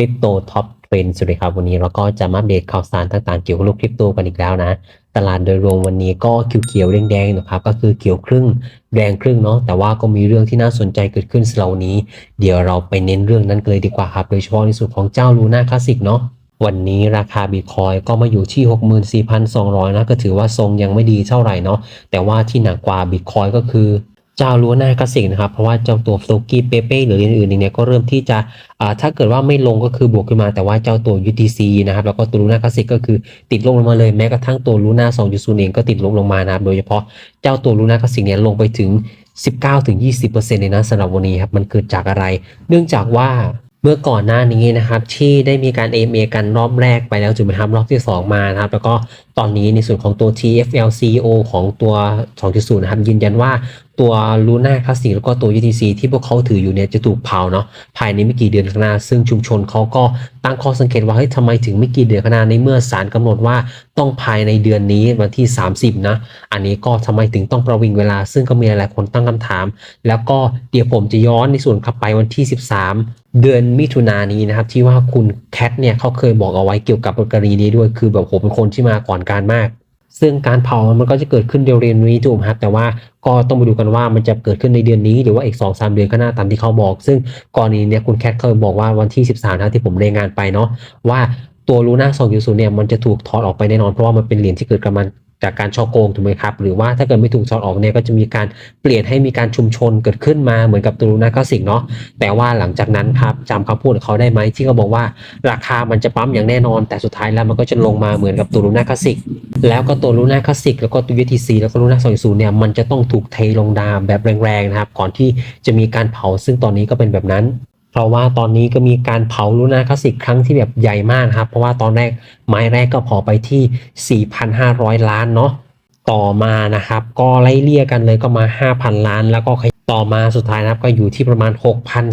ริปโตท็อปเทรนด์สวัสดีครับ วันนี้เราก็จะมาอัปเดตข่าวสารต่างๆ เกี่ยวกับโลกคริปโตกันอีกแล้วนะ ตลาดโดยรวมวันนี้ก็เขียวๆแดงๆนะครับก็คือเขียวครึ่งแดงครึ่งเนาะแต่ว่าก็มีเรื่องที่น่าสนใจเกิดขึ้นสำหรับวันนี้ เดี๋ยวเราไปเน้นเรื่องนั้นกันเลยดีกว่าครับ โดยเฉพาะในส่วนของเจ้าลูน่าคลาสสิกเนาะวันนี้ราคาบิตคอยก็มาอยู่ที่ 64,200 นะ ก็ถือว่าทรงยังไม่ดีเท่าไหร่เนาะแต่ว่าที่หนักกว่าบิตคอยก็คือ เจ้าล้วหน้ากสิกนะครับ เพราะว่าเจ้าตัวโฟกี้เปเป้หรืออื่นๆเนี่ยก็เริ่มที่จะถ้าเกิดว่าไม่ลงก็คือบวกขึ้นมา แต่ว่าเจ้าตัว UTC นะครับแล้วก็ตัวลูน่ากสิกก็คือติดลงลงมาเลยแม้กระทั่งตัวลูน่า2.0เองก็ติดลงลงมานะครับโดยเฉพาะเจ้าตัวลูน่ากสิกเนี่ยลงไปถึง 19-20%เลยนะสำหรับวันนี้ครับมันเกิดจากอะไร เนื่องจากว่าเมื่อก่อนหน้านี้นะครับที่ได้มีการ AMA กันรอบแรกไปแล้วจุดไหมครับรอบที่ 2 มานะครับแล้วก็ตอนนี้ในส่วนของตัว TFL CEO ของตัว 2.0 นะครับยืนยันว่า ตัว Luna Classic แล้วก็ตัว UTC ที่พวกเขาถืออยู่เนี่ยจะถูกเผาเนาะภายในไม่กี่เดือนข้างหน้า ซึ่งชุมชนเขาก็ตั้งข้อสังเกตว่าเฮ้ยทำไมถึงไม่กี่เดือนข้างหน้าในเมื่อศาลกำหนดว่าต้องภายในเดือนนี้วันที่ 30 นะ อันนี้ก็ทำไมถึงต้องประวิงเวลา ซึ่งก็มีหลายคนตั้งคำถาม แล้วก็เดี๋ยวผมจะย้อนในส่วนกลับไปวันที่ 13 เดือนมิถุนายนนี้นะครับที่ว่าคุณแคทเนี่ยเขาเคยบอกเอาไว้เกี่ยวกับกรณีนี้ด้วยคือแบบผมเป็นคนที่มาก่อนการมาก ซึ่งการเผามันก็จะเกิดขึ้นเร็วๆนี้ถูกไหมครับแต่ว่าก็ต้องมาดูกันว่ามันจะเกิดขึ้นในเดือนนี้หรือว่าอีก2 3เดือนข้างหน้าตามที่เขาบอก ซึ่งกรณีเนี้ยคุณแคทเคยบอกว่าวันที่ 13นะที่ผมรายงานไปเนาะว่าตัวลูน่าสองยูซูเนี่ยมันจะถูกถอดออกไปแน่นอนเพราะว่ามันเป็นเหรียญที่เกิดกับมัน จากการช่อโกงถูกไหมครับ หรือว่าถ้าเกิดไม่ถูกถอดออกเนี่ยก็จะมีการเปลี่ยนให้มีการชุมชนเกิดขึ้นมาเหมือนกับตัวลูน่าคลาสสิกเนาะแต่ว่าหลังจากนั้นครับจำคำพูดของเขาได้ไหมที่เขาบอกว่าราคามันจะปั๊มอย่างแน่นอน แต่สุดท้ายแล้วมันก็จะลงมาเหมือนกับตัวลูน่าคลาสสิกแล้วก็ตัวลูน่าคลาสสิกแล้วก็ตัว UTC แล้วก็ลูน่า2.0เนี่ยมันจะต้องถูกเทลงดามแบบแรงๆนะครับก่อนที่จะมีการเผาซึ่งตอนนี้ก็เป็นแบบนั้น เพราะว่าตอนนี้ก็มีการเผาลูนาคลาสสิกครั้งที่แบบใหญ่มากครับ เพราะว่าตอนแรกไม้แรกก็เผาไปที่ 4,500 ล้านเนาะต่อมานะครับ ก็ไล่เลี่ยกันเลยก็มา 5,000 ล้าน แล้วก็ต่อมาสุดท้ายนะครับก็อยู่ที่ประมาณ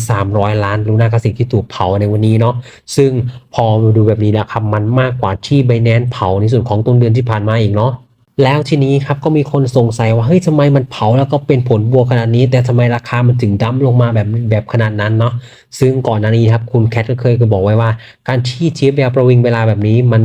6,300 ล้านลูน่ากสิกที่ถูกเผาในวันนี้เนาะซึ่งพอมาดูแบบนี้นะครับมันมากกว่าที่ไบแนนเผาในส่วนของต้นเดือนที่ผ่านมาอีกเนาะ แล้วทีนี้ครับก็มีคนสงสัยว่าเฮ้ยทำไมมันเผาแล้วก็เป็นผลบวกขนาดนี้ แต่ทำไมราคามันถึงดั้มลงมาแบบแบบขนาดนั้นเนาะซึ่งก่อนหน้านี้ครับคุณแคทก็เคยก็บอกไว้ว่า การที่ทีฟเวลประวิงเวลาแบบนี้ มัน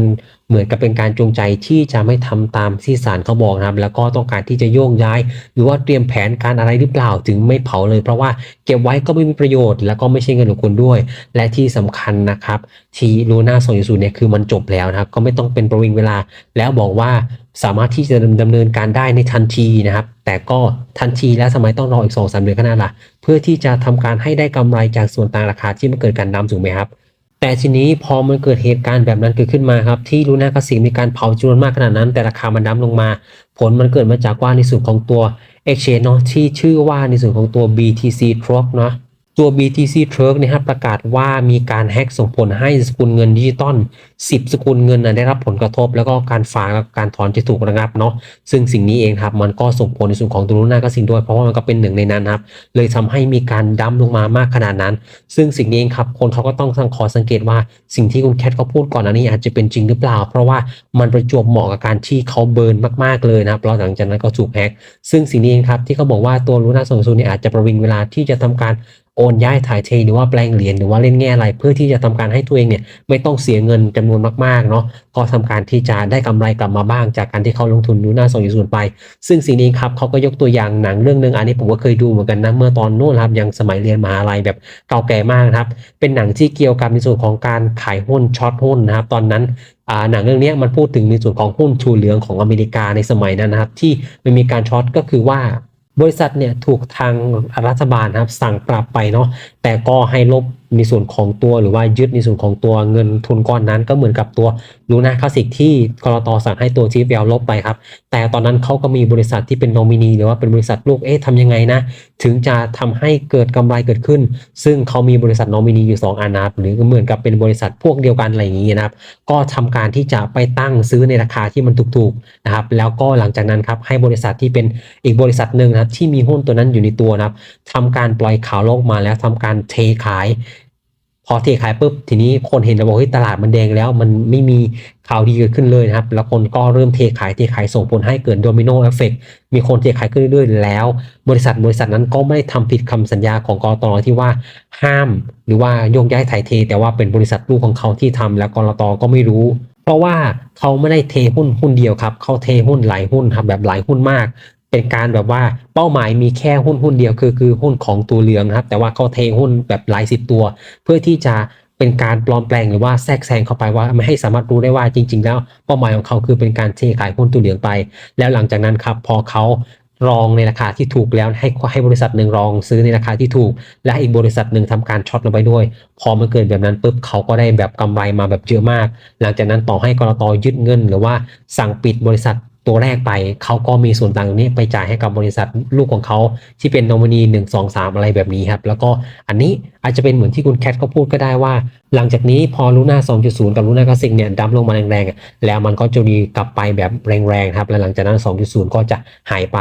เหมือนกับเป็นการจงใจที่จะไม่ทำตามที่ศาลเขาบอกนะครับ แล้วก็ต้องการที่จะโยกย้าย หรือว่าเตรียมแผนการอะไรหรือเปล่าถึงไม่เผาเลย เพราะว่าเก็บไว้ก็ไม่มีประโยชน์ แล้วก็ไม่ใช่เงินของคุณด้วย และที่สำคัญนะครับ ทีลูน่าสองยูซูเนี่ยคือมันจบแล้วนะครับ ก็ไม่ต้องเป็นประวิงเวลา แล้วบอกว่า สามารถที่จะดำเนินการได้ในทันทีนะครับ แต่ก็ทันทีแล้วทำไมต้องรออีก2อสเดือนข้างหน้าล่ะ เพื่อที่จะทำการให้ได้กำไรจากส่วนต่างราคาที่มันเกิดการนำถูกไหมครับ แต่ทีนี้พอมันเกิดเหตุการณ์แบบนั้นเกิดขึ้นมาครับที่ลูน่าคลาสสิกมีการเผาจำนวนมากขนาดนั้น แต่ราคามันดั้มลงมา ผลมันเกิดมาจากว่าในส่วนของตัว Exchange เนาะที่ชื่อว่าในส่วนของตัว BTC Truck เนาะ ตัว BTC Truck นี่ยครับประกาศว่ามีการแฮ็กส่งผลให้สกุลเงินดิจิตอล10 สกุลเงินนะได้รับผลกระทบ แล้วก็การฝากและการถอนจะถูกระงับเนาะซึ่งสิ่งนี้เองครับมันก็ส่งผลในส่วนของตัวลูน่าก็สิ่งด้วย เพราะว่ามันก็เป็นหนึ่งในนั้นครับเลยทำให้มีการดั้มลงมามากขนาดนั้น ซึ่งสิ่งนี้เองครับคนเขาก็ต้องสังขอสังเกตว่าสิ่งที่คุณแคทเขาพูดก่อนอันนี้อาจจะเป็นจริงหรือเปล่า เพราะว่ามันประจวบเหมาะกับการที่เขาเบิร์นมากๆเลยนะครับแล้วหลังจากนั้นก็ถูกแฮ็กซึ่งสิ่งนี้เองครับที่เขาบอกว่าตัวลูน่าสองศูนี่อาจจะประวิงเวลาที่จะทำการ โอนย้ายถ่ายเทหรือว่าแปลงเหรียญหรือว่าเล่นแง่อะไร เพื่อที่จะทำการให้ตัวเองเนี่ยไม่ต้องเสียเงินจำนวนมากๆเนาะก็ทำการที่จะได้กำไรกลับมาบ้าง จากการที่เขาลงทุนดูหน้าสองยูนไป ซึ่งสิ่งนี้ครับเขาก็ยกตัวอย่างหนังเรื่องหนึ่งอันนี้ผมก็เคยดูเหมือนกันนะเมื่อตอนโน้นครับยังสมัยเรียนมหาลัยแบบเก่าแก่มากนะครับเป็นหนังที่เกี่ยวกับในส่วนของการขายหุ้นช็อตหุ้นนะครับตอนนั้นหนังเรื่องนี้มันพูดถึงในส่วนของหุ้นชูเหลืองของอเมริกาในสมัยนั้นนะครับที่มันมีการช็อตก็คือว่า บริษัทเนี่ยถูกทางรัฐบาลครับสั่งปรับไปเนาะแต่ก็ให้ลบในส่วนของตัวหรือว่ายึดในส่วนของตัวเงินทุนก้อนนั้นก็เหมือนกับตัวลูน่าคลาสิกที่กรตสั่งให้ตัวทีเวลลบไปครับ แต่ตอนนั้นเขาก็มีบริษัทที่เป็นโนมินีหรือว่าเป็นบริษัทลูกเอ๊ะทำยังไงนะ ถึงจะทำให้เกิดกำไรเกิดขึ้น ซึ่งเขามีบริษัทโนมินีอยู่ 2อันนะครับหรือเหมือนกับเป็นบริษัทพวกเดียวกันอะไรอย่างนี้นะครับ ก็ทำการที่จะไปตั้งซื้อในราคาที่มันถูกๆนะครับ แล้วก็หลังจากนั้นครับให้บริษัทที่เป็นอีกบริษัทหนึ่งนะครับที่มีหุ้นตัวนั้นอยู่ในตัวนะครับทำการปล่อยข่าวโลกมาแล้วทำการเทขาย พอเทขายปุ๊บทีนี้คนเห็นแล้วบอกเฮ้ยตลาดมันแดงแล้ว มันไม่มีข่าวดีเกิดขึ้นเลยนะครับ แล้วคนก็เริ่มเทขายเทขายส่งผลให้เกิดโดมิโนเอฟเฟกมีคนเทขายขึ้นเรื่อยๆแล้ว บริษัทบริษัทนั้นก็ไม่ได้ทำผิดคำสัญญาของกรตที่ว่าห้าม หรือว่าโยกย้ายถ่ายเท แต่ว่าเป็นบริษัทลูกของเขาที่ทำแล้วกรตก็ไม่รู้ เพราะว่าเขาไม่ได้เทหุ้นหุ้นเดียวครับเขาเทหุ้นหลายหุ้นครับแบบหลายหุ้นมาก เป็นการแบบว่าเป้าหมายมีแค่หุ้นหุ้นเดียวคือคือหุ้นของตัวเหลืองนะครับ แต่ว่าเขาเทหุ้นแบบหลายสิบตัว เพื่อที่จะเป็นการปลอมแปลงหรือว่าแทรกแซงเข้าไปว่าไม่ให้สามารถรู้ได้ว่าจริง ๆ แล้วเป้าหมายของเขาคือเป็นการเทขายหุ้นตัวเหลืองไป แล้วหลังจากนั้นครับพอเขารองในราคาที่ถูกแล้วให้ให้บริษัทหนึ่งรองซื้อในราคาที่ถูก และอีกบริษัทหนึ่งทำการช็อตลงไปด้วย พอมันเกิดแบบนั้นปุ๊บเขาก็ได้แบบกำไรมาแบบเยอะมาก หลังจากนั้นต่อให้กรตยึดเงิน หรือว่าสั่งปิดบริษัท ตัวแรกไปเขาก็มีส่วนต่างนี้ไปจ่ายให้กับบริษัทลูกของเขาที่เป็นโนมินีหนึ่งสองสามอะไรแบบนี้ครับ แล้วก็อันนี้อาจจะเป็นเหมือนที่คุณแคทเขาพูดก็ได้ว่า หลังจากนี้พอลูน่า2.0 กับลูน่าคลาสสิกเนี่ยดับลงมาแรงๆ แล้วมันก็จะดีกลับไปแบบแรงๆครับ แล้วหลังจากนั้น 2.0 ก็จะหายไป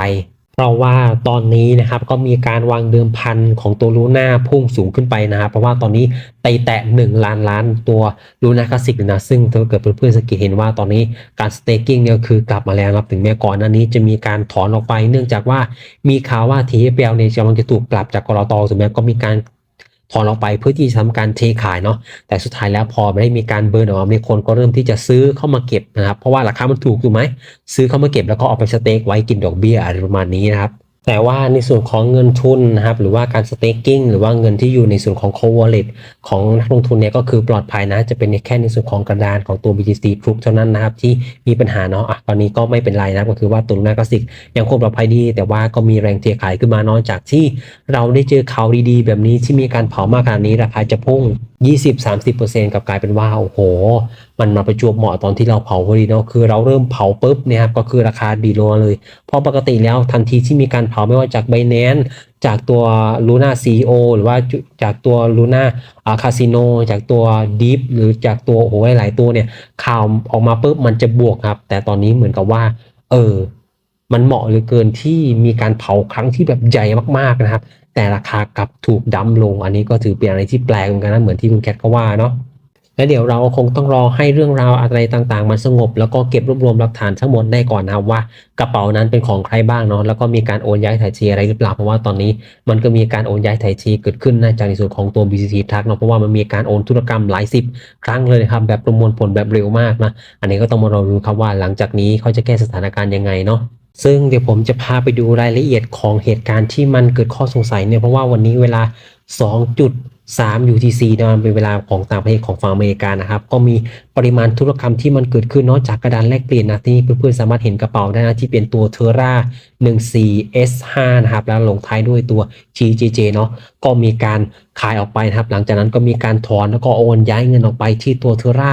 เพราะว่าตอนนี้นะครับก็มีการวางเดิมพันของตัวลูน่าพุ่งสูงขึ้นไปนะครับเพราะว่าตอนนี้ไปแตะ 1 ล้านล้านตัวลูน่าคลาสสิกนะซึ่งถ้าเกิดเพื่อนๆสังเกตเห็นว่าตอนนี้การสเต็กกิ้งเนี่ยคือกลับมาแล้วครับถึงแม้ก่อนหน้านี้จะมีการถอนออกไป เนื่องจากว่ามีข่าวว่าทีเอเนี่ยกำลังจะถูกปรับจากกรตอถึงแม้ก็มีการ ถอนออกไปเพื่อที่จะทำการเทขายเนาะแต่สุดท้ายแล้วพอไม่ได้มีการเบิร์นออกมามีคนก็เริ่มที่จะซื้อเข้ามาเก็บนะครับเพราะว่าราคามันถูกถูกไหมซื้อเข้ามาเก็บแล้วก็เอาไปสเต็กไว้กินดอกเบี้ยอะไรประมาณนี้นะครับ แต่ว่าในส่วนของเงินทุนนะครับหรือว่าการสเต็กกิ้งหรือว่าเงินที่อยู่ในส่วนของ core wallet ของนักลงทุนเนี่ยก็คือปลอดภัยนะ จะเป็นแค่ในส่วนของกระดานของตัว BTC Group เท่านั้นนะครับ ที่มีปัญหาเนาะอะตอนนี้ก็ไม่เป็นไรนะก็คือว่าตัวลูน่าคลาสสิกยังคงปลอดภัยดี แต่ว่าก็มีแรงเทขายขึ้นมานอกจากที่เราได้เจอข่าวดีๆ แบบนี้ที่มีการเผามากขนาดนี้ราคาจะพุ่ง20-30%กับกลายเป็นว่าโอ้โห มันมาประจวบเหมาะตอนที่เราเผาพอดีเนาะคือเราเริ่มเผาปุ๊บนี่ยครับก็คือราคาดีลงเลย เพราะปกติแล้วทันทีที่มีการเผาไม่ว่าจาก b บ n a n c e จากตัว Luna CEO หรือว่าจากตัว Luna อ่าคาสิโนจากตัว Deep หรือจากตัวโอ้โหหลายตัวเนี่ย ข่าวออกมาปุ๊บมันจะบวกครับ แต่ตอนนี้เหมือนกับว่า เออมันเหมาะเหลือเกินที่มีการเผาครั้งที่แบบใหญ่มากๆนะครับ แต่ราคากลับถูกดั้มลง อันนี้ก็ถือเป็นอะไรที่แปลกเหมือนกันนะเหมือนที่คุณแคทก็ว่าเนาะและเดี๋ยวเราคงต้องรอให้เรื่องราวอะไรต่างๆ มันสงบ แล้วก็เก็บรวบรวมหลักฐานทั้งหมดได้ก่อนนะว่ากระเป๋านั้นเป็นของใครบ้างเนาะแล้วก็มีการโอนย้ายถ่ายเทอะไรหรือเปล่าเพราะว่าตอนนี้มันก็มีการโอนย้ายถ่ายเทเกิดขึ้นนะจากในส่วนของตัว BCC ทักเนาะเพราะว่ามันมีการโอนธุรกรรมหลายสิบครั้งเลยนะครับแบบประมวลผลแบบเร็วมากนะอันนี้ก็ต้องมารอดูครับว่าหลังจากนี้เขาจะแก้สถานการณ์ยังไงเนาะ ซึ่งเดี๋ยวผมจะพาไปดูรายละเอียดของเหตุการณ์ที่มันเกิดข้อสงสัยเนี่ยเพราะว่าวันนี้เวลา 2.3 UTC นะมันเป็นเวลาของต่างประเทศของฝั่งอเมริกานะครับ ก็มีปริมาณธุรกรรมที่มันเกิดขึ้นนอกจากกระดานแลกเปลี่ยนนะที่เพื่อนๆสามารถเห็นกระเป๋าได้นะที่เป็นตัวเทอร่า 14S5 นะครับ แล้วลงท้ายด้วยตัว GJJ เนาะก็มีการขายออกไปนะครับ หลังจากนั้นก็มีการถอนแล้วก็โอนย้ายเงินออกไปที่ตัวเทอร่า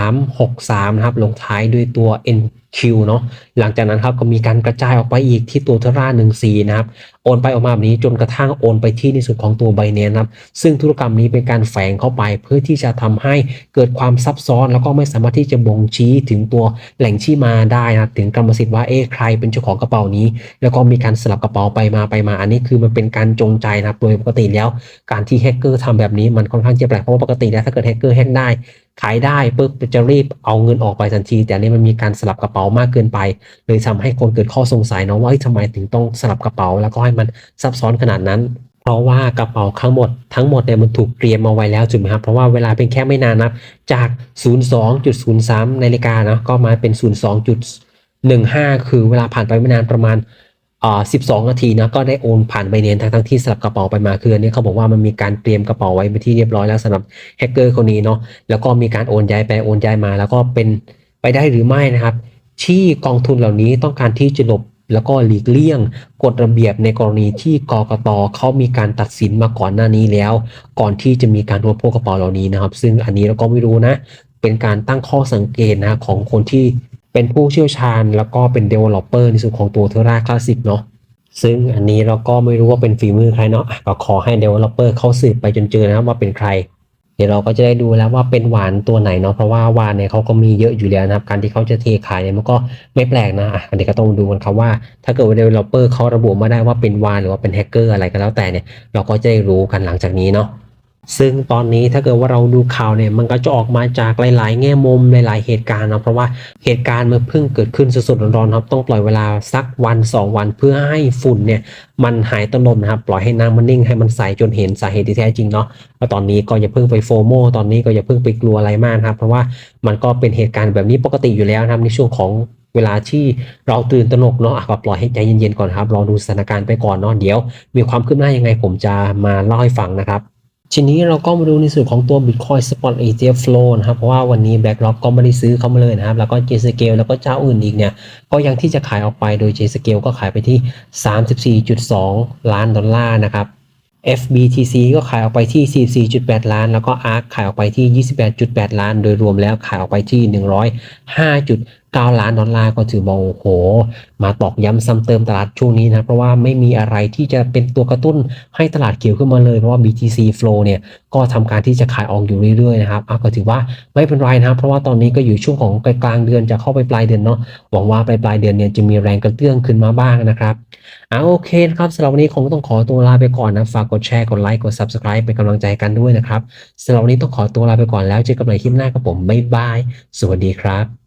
1363 นะครับลงท้ายด้วยตัว N Q เนาะหลังจากนั้นครับก็มีการกระจายออกไปอีกที่ตัวเทอร่า14นะครับ โอนไปออกมาแบบนี้จนกระทั่งโอนไปที่ในส่วนของตัวไบเนนครับ ซึ่งธุรกรรมนี้เป็นการแฝงเข้าไปเพื่อที่จะทำให้เกิดความซับซ้อน แล้วก็ไม่สามารถที่จะบ่งชี้ถึงตัวแหล่งที่มาได้นะถึงกรรมสิทธิ์ว่าเอ๊ะใครเป็นเจ้าของกระเป๋านี้ แล้วก็มีการสลับกระเป๋าไปมาไปมา อันนี้คือมันเป็นการจงใจนะครับโดยปกติแล้ว การที่แฮกเกอร์ทำแบบนี้มันค่อนข้างจะแปลกเพราะว่าปกติแล้วถ้าเกิดแฮกเกอร์แฮกได้ ขายได้ปุ๊บจะรีบเอาเงินออกไปทันที แต่นี้มันมีการสลับกระเป๋ามากเกินไปเลยทำให้คนเกิดข้อสงสัยเนาะว่าทำไมถึงต้องสลับกระเป๋า แล้วก็ให้มันซับซ้อนขนาดนั้น เพราะว่ากระเป๋าทั้งหมดทั้งหมดเนี่ยมันถูกเตรียมมาไว้แล้วถูกไหมครับเพราะว่าเวลาเป็นแค่ไม่นานนะจาก 02.03นาฬิกานะก็มาเป็น 02.15 คือเวลาผ่านไปไม่นานประมาณ อ่า12นาทีนะก็ได้โอนผ่านไปเนียนทั้งทั้งที่สลับกระเป๋าไปมาคืออันนี้เขาบอกว่ามันมีการเตรียมกระเป๋าไว้เป็นที่เรียบร้อยแล้วสำหรับแฮกเกอร์คนนี้เนาะแล้วก็มีการโอนย้ายไปโอนย้ายมา แล้วก็เป็นไปได้หรือไม่นะครับ ที่กองทุนเหล่านี้ต้องการที่จะหลบแล้วก็หลีกเลี่ยงกฎระเบียบในกรณีที่กกตเขามีการตัดสินมาก่อนหน้านี้แล้ว ก่อนที่จะมีการรวบพวกกระเป๋าเหล่านี้นะครับ ซึ่งอันนี้เราก็ไม่รู้นะ เป็นการตั้งข้อสังเกตนะของคนที่ เป็นผู้เชี่ยวชาญแล้วก็เป็น developer ในส่วนของตัวเทอร่าคลาสสิกเนาะซึ่งอันนี้เราก็ไม่รู้ว่าเป็นฝีมือใครเนาะก็ขอให้ developer เขาสืบไปจนเจอนะครับว่าเป็นใคร เดี๋ยวเราก็จะได้ดูแล้วว่าเป็นหวานตัวไหนเนาะเพราะว่าวานเนี่ยเขาก็มีเยอะอยู่แล้วนะครับ การที่เขาจะเทขายเนี่ยมันก็ไม่แปลกนะอะอันนี้ก็ต้องดูกันครับว่า ถ้าเกิดว่า developer เขาระบุมาได้ว่าเป็นวานหรือว่าเป็นแฮกเกอร์อะไรก็แล้วแต่เนี่ยเราก็จะได้รู้กันหลังจากนี้เนาะ ซึ่งตอนนี้ถ้าเกิดว่าเราดูข่าวเนี่ยมันก็จะออกมาจากหลาย ๆ แง่มุมหลาย ๆ เหตุการณ์นะเพราะว่าเหตุการณ์มันเพิ่งเกิดขึ้นสดๆร้อนๆครับต้องปล่อยเวลาสักวัน 2 วันเพื่อให้ฝุ่นเนี่ยมันหายตลบนะครับปล่อยให้น้ำมันนิ่งให้มันใสจนเห็นสาเหตุที่แท้จริงเนาะแล้วตอนนี้ก็อย่าเพิ่งไปโฟโมตอนนี้ก็อย่าเพิ่งไปกลัวอะไรมากครับ เพราะว่ามันก็เป็นเหตุการณ์แบบนี้ปกติอยู่แล้วนะครับในช่วงของเวลาที่เราตื่นตระหนกเนาะอะก็ปล่อยให้ใจเย็นๆก่อนครับรอดูสถานการณ์ไปก่อนเนาะเดี๋ยว มีความคืบหน้ายังไงผมจะมาเล่าให้ฟังนะครับ ทีนี้เราก็มาดูในส่วนของตัว Bitcoin Spot ETF Flow นะครับ เพราะว่าวันนี้ BlackRock ก็ไม่ได้ซื้อเข้ามาเลยนะครับ แล้วก็ JScale แล้วก็เจ้าอื่นอีกเนี่ย ก็ยังที่จะขายออกไปโดย JScale ก็ขายไปที่ 34.2 ล้านดอลลาร์นะครับ FBTC ก็ขายออกไปที่ 44.8 ล้าน แล้วก็ ARK ขายออกไปที่ 28.8 ล้าน โดยรวมแล้วขายออกไปที่ 9 ล้านดอลลาร์ก็ถือว่าโอ้โห มาตอกย้ำซ้ำเติมตลาดช่วงนี้นะ เพราะว่าไม่มีอะไรที่จะเป็นตัวกระตุ้นให้ตลาดเกี่ยวขึ้นมาเลย เพราะว่า BTC Flow เนี่ยก็ทำการที่จะขายออกอยู่เรื่อยๆนะครับอะก็ถือว่าไม่เป็นไรนะครับ เพราะว่าตอนนี้ก็อยู่ช่วงของกลางเดือนจะเข้าไปปลายเดือนเนาะหวังว่าปลายปลายเดือนเนี่ยจะมีแรงกระเตื้องขึ้นมาบ้างนะครับอะโอเคครับสำหรับวันนี้คงต้องขอตัวลาไปก่อนนะฝากกดแชร์กดไลค์กด Subscribe เป็นกำลังใจกันด้วยนะครับสำหรับวันนี้ต้องขอตัวลาไปก่อนแล้วเจอกันใหม่คลิปหน้ากับผมบ๊ายบายสวัสดีครับ